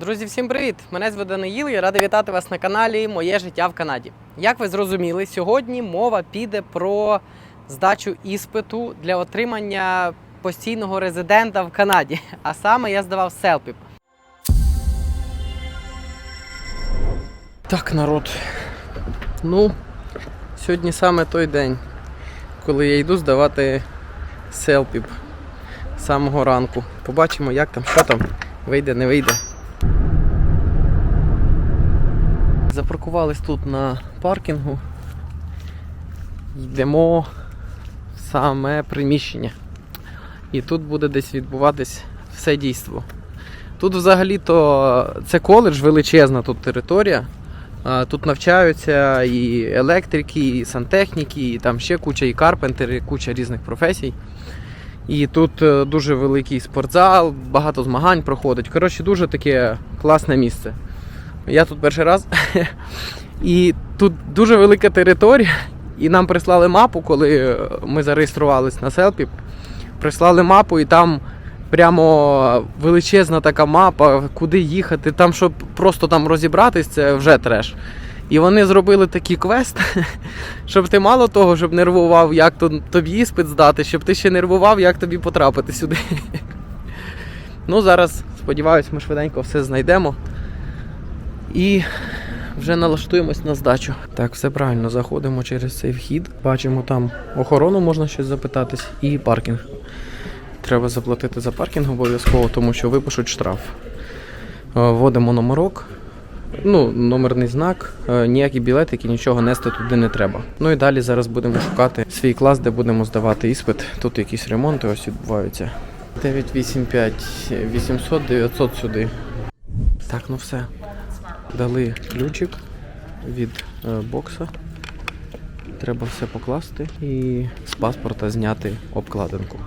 Друзі, всім привіт! Мене звати Даниїл і радий вітати вас на каналі Моє життя в Канаді. Як ви зрозуміли, сьогодні мова піде про здачу іспиту для отримання постійного резидента в Канаді. А саме я здавав селпіп. Так, народ. Ну, сьогодні саме той день, коли я йду здавати селпіп з самого ранку. Побачимо, як там, що там, вийде, не вийде. Запаркувались тут на паркінгу. Йдемо в саме приміщення. І тут буде десь відбуватись все дійство. Тут взагалі-то це коледж, величезна тут територія. Тут навчаються і електрики, і сантехніки, і там ще куча і карпентери, куча різних професій. І тут е, дуже великий спортзал, багато змагань проходить. Коротше, дуже таке класне місце. Я тут перший раз. І тут дуже велика територія. І нам прислали мапу, коли ми зареєструвалися на селпі. Прислали мапу, і там прямо величезна така мапа, куди їхати. Там, щоб просто там розібратись, це вже треш. І вони зробили такий квест, щоб ти мало того, щоб нервував, як тобі іспит здати, щоб ти ще нервував, як тобі потрапити сюди. Ну, зараз, сподіваюсь, ми швиденько все знайдемо. І вже налаштуємось на здачу. Так, все правильно, заходимо через цей вхід. Бачимо там охорону, можна щось запитатись, і паркінг. Треба заплатити за паркінг обов'язково, тому що випишуть штраф. Е, Вводимо номерок, ну, номерний знак, е, ніякі білетики, нічого нести туди не треба. Ну і далі зараз будемо шукати свій клас, де будемо здавати іспит. Тут якісь ремонти ось відбуваються. 985, 800, 900 сюди. Так, ну все. Дали ключик від е, бокса. Треба все покласти і з паспорта зняти обкладинку.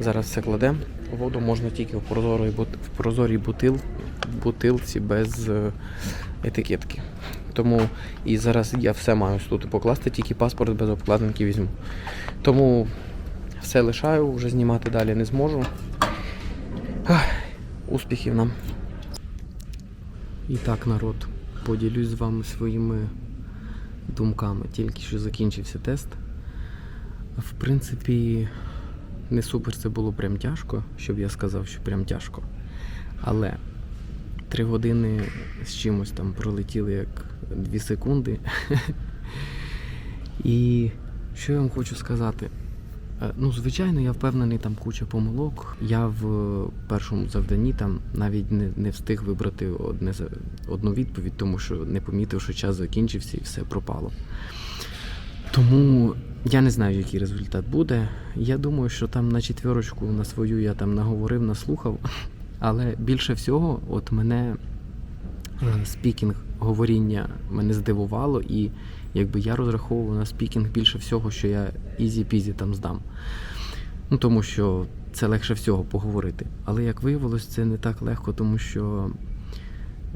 Зараз все кладемо. Воду можна тільки в прозорій, в прозорій бутил, бутилці без е, етикетки. Тому і зараз я все маю тут покласти, тільки паспорт без обкладинки візьму. Тому все лишаю, вже знімати далі не зможу. Ах, Успіхів нам! І так, народ, поділюсь з вами своїми думками. Тільки що закінчився тест. В принципі, не супер це було прям тяжко, щоб я сказав, що прям тяжко. Але три години з чимось там пролетіли як дві секунди. І що я вам хочу сказати? Е, Ну, звичайно, я впевнений, там куча помилок. Я в першому завданні там навіть не, не встиг вибрати одне, одну відповідь, тому що не помітив, що час закінчився і все пропало. Тому я не знаю, який результат буде. Я думаю, що там на четверочку на свою я там наговорив, наслухав. Але більше всього, от мене е, спікінг говоріння мене здивувало, і якби я розраховував на спікінг більше всього, що я ізі-пізі там здам. Ну тому що це легше всього поговорити. Але як виявилось, це не так легко, тому що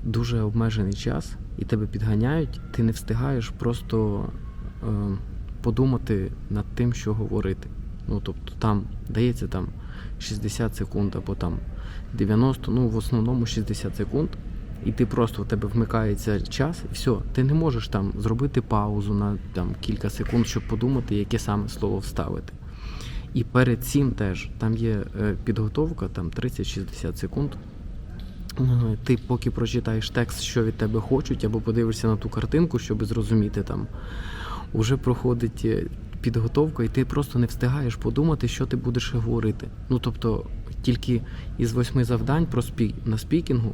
дуже обмежений час і тебе підганяють, ти не встигаєш просто е, подумати над тим, що говорити. Ну тобто там дається там 60 секунд або там 90, ну в основному 60 секунд. І ти просто у тебе вмикається час, і все, ти не можеш там зробити паузу на там кілька секунд, щоб подумати, яке саме слово вставити. І перед цим теж там є е, підготовка, там 30-60 секунд. Е, Ти поки прочитаєш текст, що від тебе хочуть, або подивишся на ту картинку, щоб зрозуміти там. Уже проходить е, підготовка, і ти просто не встигаєш подумати, що ти будеш говорити. Ну тобто, тільки із восьми завдань про спі... на спікінгу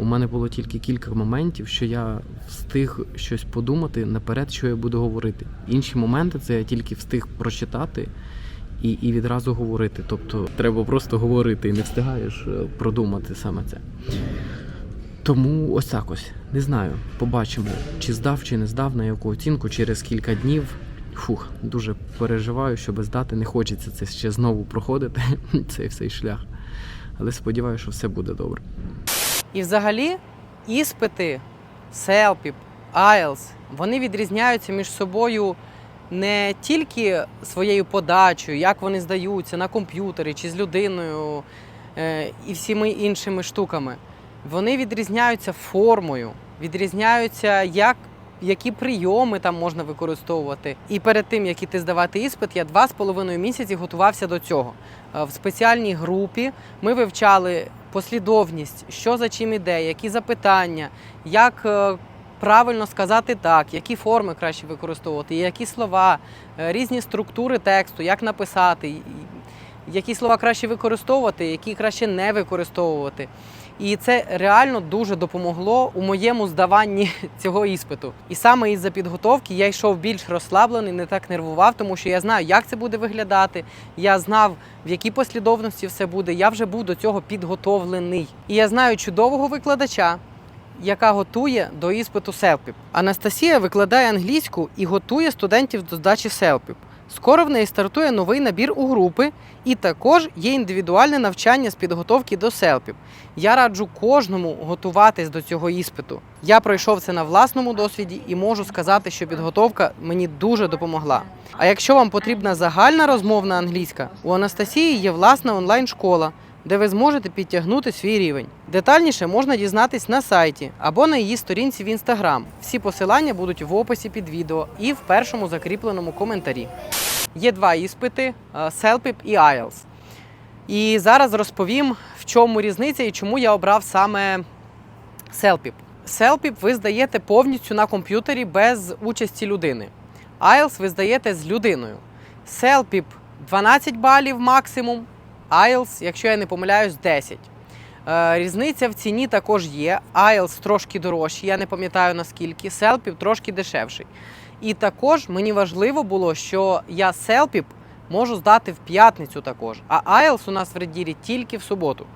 у мене було тільки кілька моментів, що я встиг щось подумати наперед, що я буду говорити. Інші моменти це я тільки встиг прочитати і, і відразу говорити. Тобто треба просто говорити і не встигаєш е, продумати саме це. Тому ось так ось. Не знаю. Побачимо, чи здав, чи не здав, на яку оцінку через кілька днів. Фух, дуже переживаю, щоб здати. Не хочеться це ще знову проходити, цей всей шлях. Але сподіваюся, що все буде добре. І взагалі іспити, селпіп, IELTS, вони відрізняються між собою не тільки своєю подачею, як вони здаються на комп'ютері чи з людиною е, і всіми іншими штуками. Вони відрізняються формою, відрізняються як. Які прийоми там можна використовувати, і перед тим як іти здавати іспит, я два з половиною місяці готувався до цього. Е, В спеціальній групі ми вивчали послідовність, що за чим іде, які запитання, як е, правильно сказати так, які форми краще використовувати, які слова, е, різні структури тексту, як написати, які слова краще використовувати, які краще не використовувати. І це реально дуже допомогло у моєму здаванні цього іспиту. І саме із-за підготовки я йшов більш розслаблений, не так нервував, тому що я знаю, як це буде виглядати. Я знав, в якій послідовності все буде. Я вже був до цього підготовлений. І я знаю чудового викладача, яка готує до іспиту селпіп. Анастасія викладає англійську і готує студентів до здачі селпіп. Скоро в неї стартує новий набір у групи, і також є індивідуальне навчання з підготовки до селпів. Я раджу кожному готуватись до цього іспиту. Я пройшов це на власному досвіді і можу сказати, що підготовка мені дуже допомогла. А якщо вам потрібна загальна розмовна англійська, у Анастасії є власна онлайн-школа, де ви зможете підтягнути свій рівень. Детальніше можна дізнатись на сайті або на її сторінці в інстаграм. Всі посилання будуть в описі під відео і в першому закріпленому коментарі. Є два іспити: е, CELPIP і IELTS. І зараз розповім, в чому різниця і чому я обрав саме CELPIP. CELPIP ви здаєте повністю на комп'ютері без участі людини. IELTS ви здаєте з людиною. CELPIP 12 балів максимум, IELTS, якщо я не помиляюсь, 10. Е, Різниця в ціні також є. IELTS трошки дорожчий, я не пам'ятаю наскільки. CELPIP трошки дешевший. І також мені важливо було, що я CELPIP можу здати в п'ятницю також, а IELTS у нас в редірі тільки в суботу.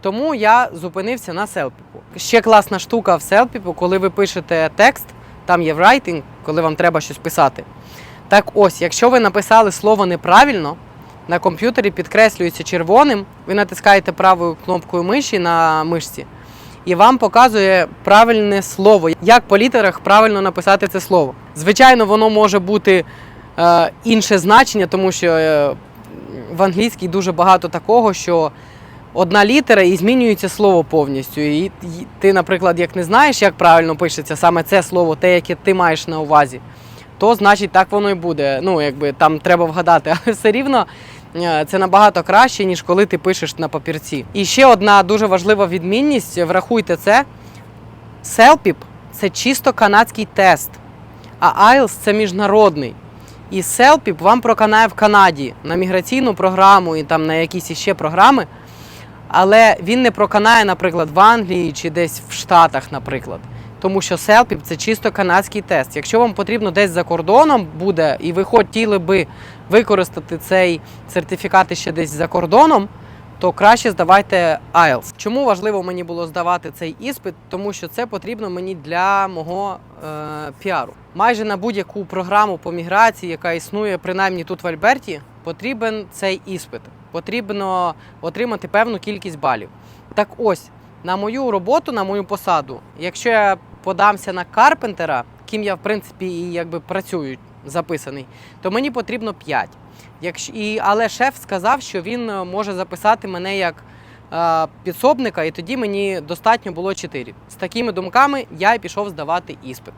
Тому я зупинився на селпіпу. Ще класна штука в селпіпу, коли ви пишете текст, там є writing, коли вам треба щось писати. Так ось, якщо ви написали слово неправильно, на комп'ютері підкреслюється червоним, ви натискаєте правою кнопкою миші на мишці, і вам показує правильне слово, як по літерах правильно написати це слово. Звичайно, воно може бути е, інше значення, тому що е, в англійській дуже багато такого, що одна літера і змінюється слово повністю. І, ти, наприклад, як не знаєш, як правильно пишеться саме це слово, те, яке ти маєш на увазі, то значить так воно і буде. Ну, якби там треба вгадати, але все рівно. Е, Це набагато краще, ніж коли ти пишеш на папірці. І ще одна дуже важлива відмінність: врахуйте це. CELPIP – це чисто канадський тест, а IELTS – це міжнародний. І CELPIP вам проканає в Канаді на міграційну програму і там на якісь іще програми. Але він не проканає, наприклад, в Англії чи десь в Штатах, наприклад. Тому що CELPIP – це чисто канадський тест. Якщо вам потрібно десь за кордоном буде, і ви хотіли би використати цей сертифікат ще десь за кордоном, то краще здавайте IELTS. Чому важливо мені було здавати цей іспит? Тому що це потрібно мені для мого е, піару. Майже на будь-яку програму по міграції, яка існує принаймні тут в Альберті, потрібен цей іспит. Потрібно отримати певну кількість балів. Так ось, на мою роботу, на мою посаду, якщо я подамся на карпентера, ким я в принципі і якби працюю записаний, то мені потрібно 5. Якщо, і, але шеф сказав, що він е, може записати мене як е, підсобника, і тоді мені достатньо було 4. З такими думками я й пішов здавати іспит.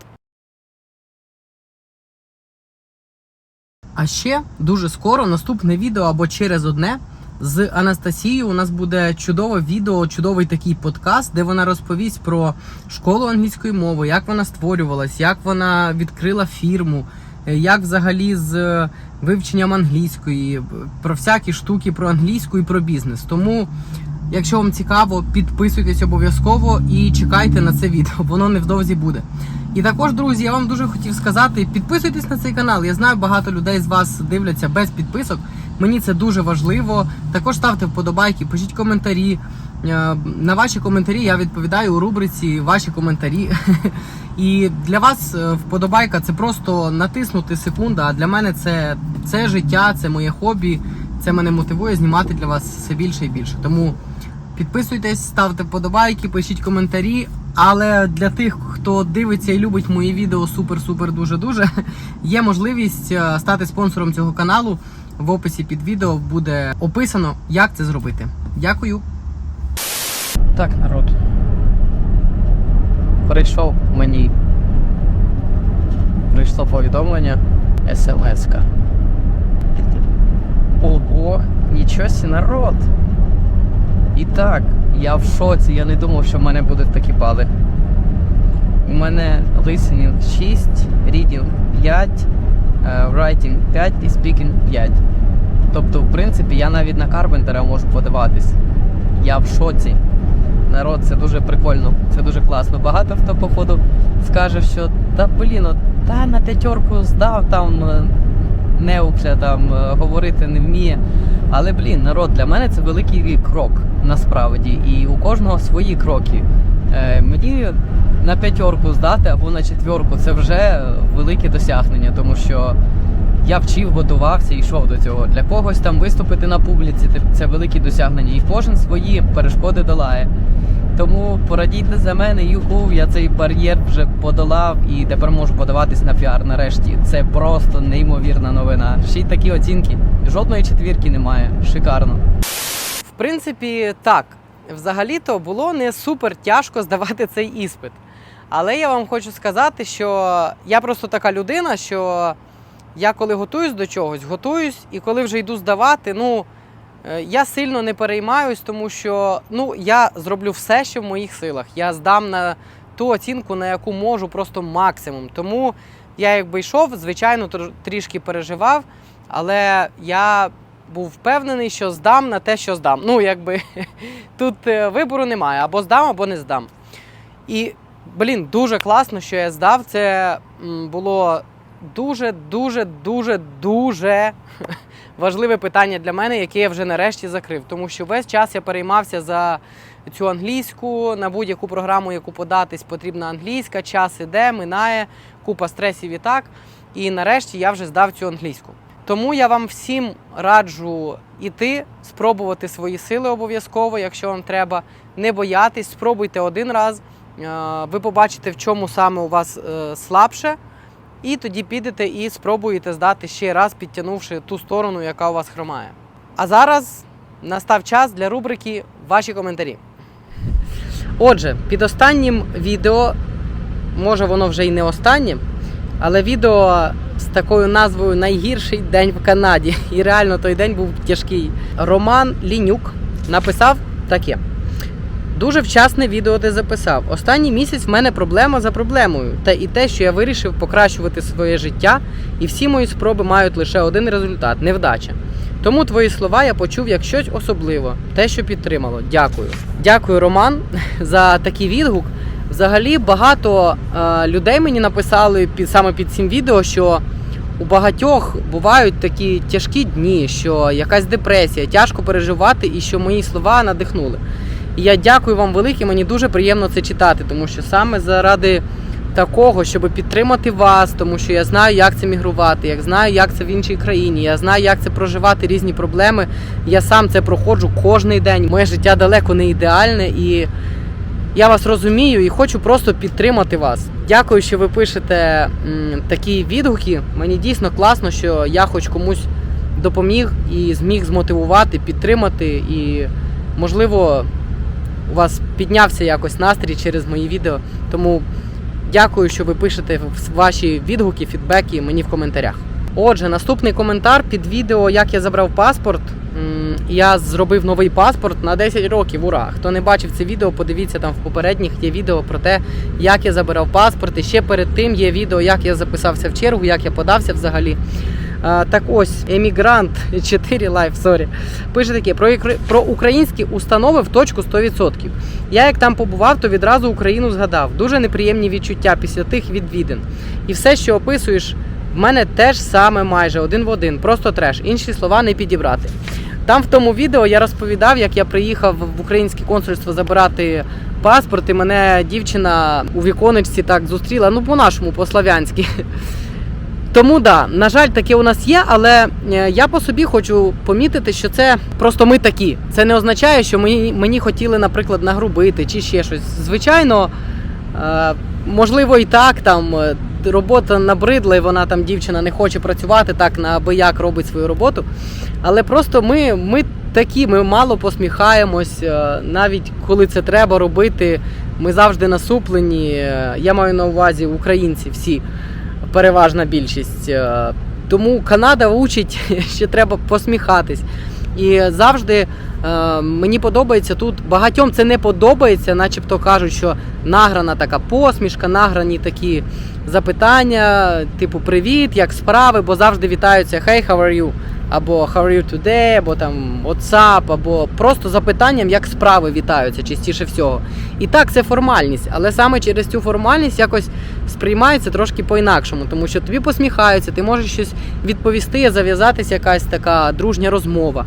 А ще дуже скоро наступне відео або через одне з Анастасією. У нас буде чудове відео, чудовий такий подкаст, де вона розповість про школу англійської мови, як вона створювалась, як вона відкрила фірму, е, як взагалі з е, вивченням англійської, про всякі штуки про англійську і про бізнес. Тому, якщо вам цікаво, підписуйтесь обов'язково і чекайте на це відео, воно невдовзі буде. І також, друзі, я вам дуже хотів сказати, підписуйтесь на цей канал. Я знаю, багато людей з вас дивляться без підписок. Мені це дуже важливо. Також ставте вподобайки, пишіть коментарі. Е, На ваші коментарі я відповідаю у рубриці Ваші коментарі. І для вас е, вподобайка це просто натиснути секунду. А для мене це, це життя, це моє хобі. Це мене мотивує знімати для вас все більше і більше. Тому підписуйтесь, ставте вподобайки, пишіть коментарі. Але для тих, хто дивиться і любить мої відео супер-супер дуже-дуже, є можливість е, стати спонсором цього каналу. В описі під відео буде описано, як це зробити. Дякую. Так, народ. прийшов мені. Прийшло повідомлення смс-ка. Ого, нічого сі народ. І так, я в шоці, я не думав, що в мене будуть такі бали. У мене listening 6, reading 5, е, writing 5 і speaking 5. Тобто, в принципі, я навіть на Карпентера можу подаватись. Я в шоці. Народ, це дуже прикольно, це дуже класно. Багато хто, походу, скаже, що та блін, от, та на п'ятерку здав там е, неукля там е, говорити не вміє. Але блін, народ, для мене це великий крок насправді. І у кожного свої кроки. Е, мені на п'ятерку здати або на четверку це вже велике досягнення, тому що я вчив, готувався і йшов до цього. Для когось там виступити на публіці це- велике досягнення. І кожен свої перешкоди долає. Тому порадійте за мене, юху, я цей бар'єр вже подолав і тепер можу подаватись на піар нарешті. Це просто неймовірна новина. Ще й такі оцінки. Жодної четвірки немає. Шикарно. В принципі, так. Взагалі-то було не супер тяжко здавати цей іспит. Але я вам хочу сказати, що я просто така людина, що я коли готуюсь до чогось, готуюсь, і коли вже йду здавати, ну е, я сильно не переймаюсь, тому що ну, я зроблю все, що в моїх силах. Я здам на ту оцінку, на яку можу, просто максимум. Тому я якби йшов, звичайно, трішки переживав, але я був впевнений, що здам на те, що здам. Ну, якби тут е, вибору немає, або здам, або не здам. І, блін, дуже класно, що я здав. Це було дуже, дуже, дуже, дуже важливе питання для мене, яке я вже нарешті закрив. Тому що весь час я переймався за цю англійську, на будь-яку програму, яку податись, потрібна англійська, час іде, минає, купа стресів і так. І нарешті я вже здав цю англійську. Тому я вам всім раджу іти, спробувати свої сили обов'язково, якщо вам треба. Не боятись, спробуйте один раз. Е, Ви побачите, в чому саме у вас е, слабше. І тоді підете і спробуєте здати ще раз, підтягнувши ту сторону, яка у вас хромає. А зараз настав час для рубрики Ваші коментарі. Отже, під останнім відео, може воно вже й не останнє, але відео з такою назвою Найгірший день в Канаді. І реально той день був тяжкий. Роман Лінюк написав таке. Дуже вчасне відео ти записав. Останній місяць в мене проблема за проблемою. Та і те, що я вирішив покращувати своє життя, і всі мої спроби мають лише один результат невдача. Тому твої слова я почув як щось особливе, те, що підтримало. Дякую. Дякую, Роман, за такий відгук. Взагалі багато е, людей мені написали під саме під цим відео, що у багатьох бувають такі тяжкі дні, що якась депресія, тяжко переживати, і що мої слова надихнули. І я дякую вам велике, мені дуже приємно це читати, тому що саме заради такого, щоб підтримати вас, тому що я знаю, як це мігрувати, як знаю, як це в іншій країні, я знаю, як це проживати різні проблеми. Я сам це проходжу кожний день. Моє життя далеко не ідеальне і. Я вас розумію і хочу просто підтримати вас. Дякую, що ви пишете м, такі відгуки. Мені дійсно класно, що я хоч комусь допоміг і зміг змотивувати, підтримати. І, можливо, у вас піднявся якось настрій через мої відео. Тому дякую, що ви пишете ваші відгуки, фідбеки мені в коментарях. Отже, наступний коментар під відео, як я забрав паспорт. Я зробив новий паспорт на 10 років. Ура! Хто не бачив це відео, подивіться там в попередніх є відео про те, як я забирав паспорт. І ще перед тим є відео, як я записався в чергу, як я подався взагалі. А, так ось, емігрант 4 лайф, сорі. Пише таке про, про українські установи в точку 100%. Я як там побував, то відразу Україну згадав. Дуже неприємні відчуття після тих відвідин. І все, що описуєш, в мене теж саме майже один в один, просто треш. Інші слова не підібрати. Там в тому відео я розповідав, як я приїхав в українське консульство забирати паспорт, і мене дівчина у віконечці так зустріла, ну по-нашому, по-слав'янськи. Тому да, на жаль, таке у нас є, але е, я по собі хочу помітити, що це просто ми такі. Це не означає, що мені, мені хотіли, наприклад, нагрубити чи ще щось. Звичайно, е, можливо, і так там. Робота набридла, і вона там дівчина не хоче працювати, так на аби як робить свою роботу. Але просто ми, ми такі, ми мало посміхаємось, е, навіть коли це треба робити. Ми завжди насуплені. Я маю на увазі українці всі, переважна більшість. Е, Тому Канада учить, що треба посміхатись. І завжди мені подобається тут. Багатьом це не подобається, начебто кажуть, що награна така посмішка, награні такі запитання, типу Привіт, як справи, бо завжди вітаються Hey, how are you? Або How are you today, або там What's up, або просто запитанням, як справи вітаються частіше всього. І так, це формальність, але саме через цю формальність якось сприймається трошки по-інакшому, тому що тобі посміхаються, ти можеш щось відповісти, зав'язатися якась така дружня розмова.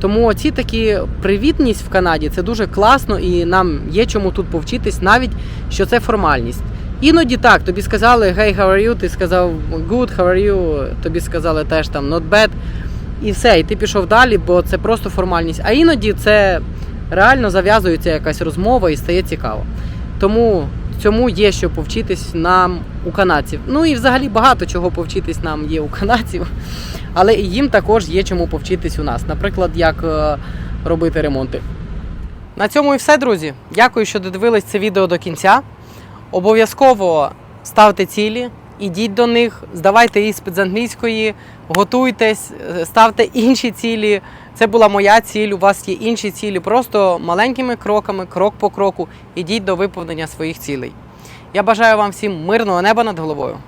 Тому ці такі привітність в Канаді це дуже класно, і нам є чому тут повчитись, навіть що це формальність. Іноді так, тобі сказали Hey, how are you? Ти сказав good, how are you? Тобі сказали теж там not bad. І все, і ти пішов далі, бо це просто формальність. А іноді це реально зав'язується якась розмова і стає цікаво. Тому цьому є що повчитись нам у канадців. Ну і взагалі багато чого повчитись нам є у канадців, але їм також є чому повчитись у нас. Наприклад, як е, робити ремонти. На цьому і все, друзі. Дякую, що додивились це відео до кінця. Обов'язково ставте цілі, ідіть до них, здавайте іспит з англійської, готуйтесь, е, ставте інші цілі. Це була моя ціль. У вас є інші цілі. Просто маленькими кроками, крок по кроку, ідіть до виповнення своїх цілей. Я бажаю вам всім мирного неба над головою.